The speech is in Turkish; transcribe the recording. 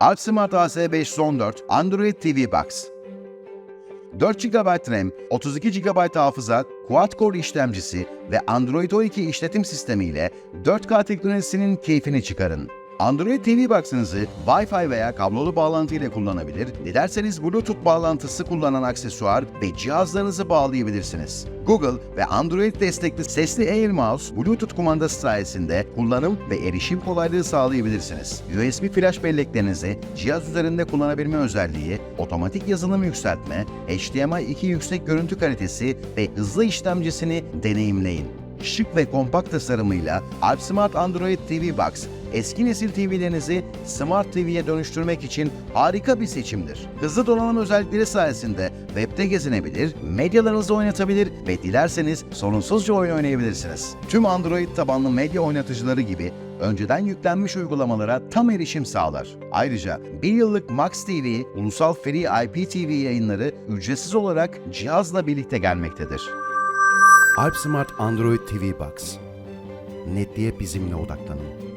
AlpSmart AS514 Android TV Box 4 GB RAM, 32 GB hafıza, quad-core işlemcisi ve Android 12 işletim sistemiyle 4K teknolojisinin keyfini çıkarın. Android TV Box'ınızı Wi-Fi veya kablolu bağlantı ile kullanabilir, dilerseniz Bluetooth bağlantısı kullanan aksesuar ve cihazlarınızı bağlayabilirsiniz. Google ve Android destekli sesli Air Mouse, Bluetooth kumandası sayesinde kullanım ve erişim kolaylığı sağlayabilirsiniz. USB flash belleklerinizi cihaz üzerinde kullanabilme özelliği, otomatik yazılım yükseltme, HDMI 2 yüksek görüntü kalitesi ve hızlı işlemcisini deneyimleyin. Şık ve kompakt tasarımıyla AlpSmart Android TV Box, eski nesil TV'lerinizi Smart TV'ye dönüştürmek için harika bir seçimdir. Hızlı donanım özellikleri sayesinde webde gezinebilir, medyalarınızı oynatabilir ve dilerseniz sorunsuzca oyun oynayabilirsiniz. Tüm Android tabanlı medya oynatıcıları gibi önceden yüklenmiş uygulamalara tam erişim sağlar. Ayrıca bir yıllık Max TV, ulusal Free IPTV yayınları ücretsiz olarak cihazla birlikte gelmektedir. Alp Smart Android TV Box. Netliğe bizimle odaklanın.